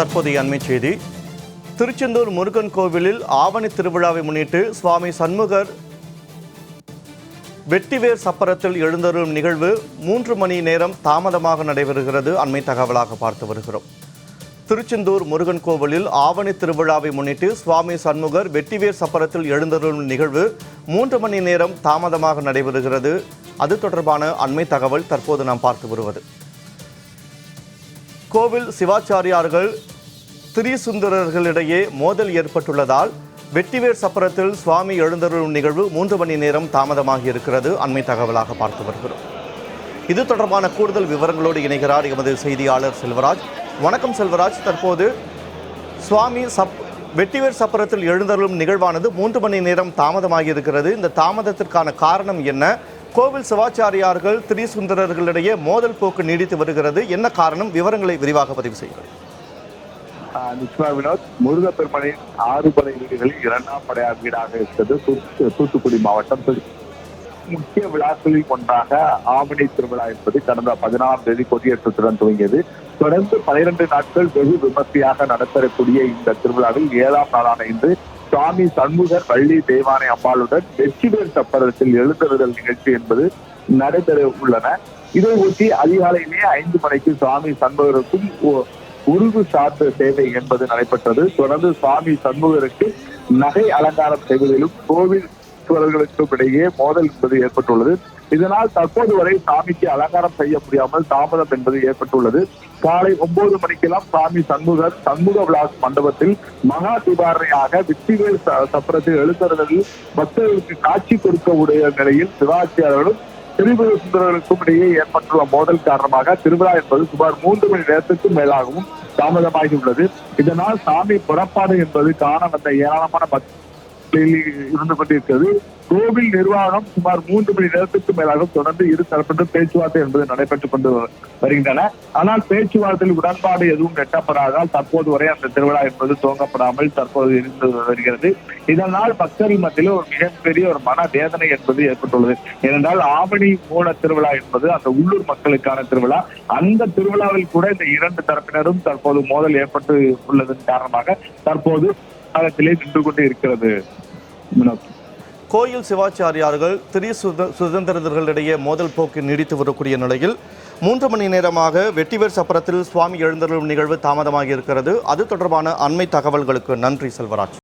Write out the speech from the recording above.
தற்போதைய அண்மை செய்தி. திருச்செந்தூர் முருகன் கோவிலில் ஆவணி திருவிழாவை முன்னிட்டு சுவாமி சண்முகர் வெட்டிவேர் சப்பரத்தில் எழுந்தருளும் நிகழ்வு மூன்று மணி நேரம் தாமதமாக நடைபெறுகிறது. அண்மை தகவலாக பார்த்து வருகிறோம். திருச்செந்தூர் முருகன் கோவிலில் ஆவணி திருவிழாவை முன்னிட்டு சுவாமி சண்முகர் வெட்டிவேர் சப்பரத்தில் எழுந்தருளும் நிகழ்வு மூன்று மணி நேரம் தாமதமாக நடைபெறுகிறது. அது தொடர்பான அண்மை தகவல் தற்போது நாம் பார்த்து வருவது. கோவில் சிவாச்சாரியார்கள் திரிசுந்தரர்களிடையே மோதல் ஏற்பட்டுள்ளதால் வெட்டிவேர் சப்பரத்தில் சுவாமி எழுந்தருளும் நிகழ்வு மூன்று மணி நேரம் தாமதமாகி இருக்கிறது அண்மை தகவலாக பார்த்து வருகிறோம். இது தொடர்பான கூடுதல் விவரங்களோடு இணைகிறார் எமது செய்தியாளர் செல்வராஜ். வணக்கம் செல்வராஜ். தற்போது சுவாமி சப் வெட்டிவேர் சப்பரத்தில் எழுந்தருளும் நிகழ்வானது மூன்று மணி நேரம் தாமதமாகி இருக்கிறது இந்த தாமதத்திற்கான காரணம் என்ன? கோவில் சிவாச்சாரியார்கள் திரிசுந்தரர்களிடையே மோதல் போக்கு நீடித்து வருகிறது. என்ன காரணம்? விவரங்களை விரிவாக பதிவு செய்யுங்கள். ஆஹ் வினோத் முருகப்பெருமனின் ஆறு படை வீடுகளில் இரண்டாம் படையார் வீடாக இருக்கிறது. தூத்துக்குடி மாவட்டம் முக்கிய விழாக்களில் ஒன்றாக ஆவணி திருவிழா என்பது கடந்த பதினாறாம் தேதி கொடியேற்றத்துடன் துவங்கியது. தொடர்ந்து பனிரெண்டு நாட்கள் வெகு விமர்சையாக நடத்தக்கூடிய இந்த திருவிழாவில் ஏழாம் நாளான இன்று சுவாமி சண்முகர் வள்ளி தெய்வானை அம்பாளுடன் வெற்றிவேர் சப்பரத்தில் எழுந்தருதல் நிகழ்ச்சி என்பது நடைபெற உள்ளன. இதை ஒட்டி அதிகாலையிலேயே ஐந்து மணிக்கு சுவாமி சண்முகருக்கும் உருகு சாத்த சேவை என்பது நடைபெற்றது. தொடர்ந்து சுவாமி சண்முகருக்கு நகை அலங்காரம் செய்வதிலும் கோவில் சுவர்களுக்கும் இடையே மோதல் என்பது ஏற்பட்டுள்ளது. இதனால் தற்போது வரை சாமிக்கு அலங்காரம் செய்ய முடியாமல் தாமதம் என்பது ஏற்பட்டுள்ளது. காலை ஒன்பது மணிக்கெல்லாம் சாமி சண்முகர் சண்முக விலாஸ் மண்டபத்தில் மகா தீபாரணையாக வெற்றிவேல் சப்பரத்தில் எழுந்தருளில் பக்தர்களுக்கு காட்சி கொடுக்க உடைய நிலையில் சிவாச்சியார்களும் திருவிழா சுந்தரர்களுக்கும் இடையே ஏற்பட்டுள்ள மோதல் காரணமாக திருவிழா என்பது சுமார் மூன்று மணி நேரத்துக்கும் மேலாகவும் தாமதமாகி உள்ளது இதனால் சாமி புறப்பாடு என்பது காண வந்த ஏராளமான பக்தர்கள் இருந்து கொண்டிருக்கிறது. கோவில் நிர்வாகம் சுமார் மூன்று மணி நேரத்துக்கு மேலாக தொடர்ந்து இரு தரப்பிலும் பேச்சுவார்த்தை என்பது நடைபெற்றுக் கொண்டு வருகின்றன. ஆனால் பேச்சுவார்த்தையில் உடன்பாடு எதுவும் எட்டப்படாதால் தற்போது வரை அந்த திருவிழா என்பது துவங்கப்படாமல் தற்போது இருந்து வருகிறது. இதனால் பக்தர்கள் மத்தியில் ஒரு மிகப்பெரிய ஒரு மன வேதனை என்பது ஏற்பட்டுள்ளது. ஏனென்றால் ஆவணி மூல திருவிழா என்பது அந்த உள்ளூர் மக்களுக்கான திருவிழா. அந்த திருவிழாவில் கூட இந்த இரண்டு தரப்பினரும் தற்போது மோதல் ஏற்பட்டு உள்ளதன் காரணமாக தற்போது காலத்திலே நின்று கொண்டு இருக்கிறது. கோயில் சிவாச்சாரியார்கள் திரி சுதந்திரர்களிடையே மோதல் போக்கு நீடித்து வரக்கூடிய நிலையில் மூன்று மணி நேரமாக வெட்டிவேர் சப்பரத்தில் சுவாமி எழுந்தருளும் நிகழ்வு தாமதமாகி இருக்கிறது. அது தொடர்பான அண்மை தகவல்களுக்கு நன்றி செல்வராஜ்.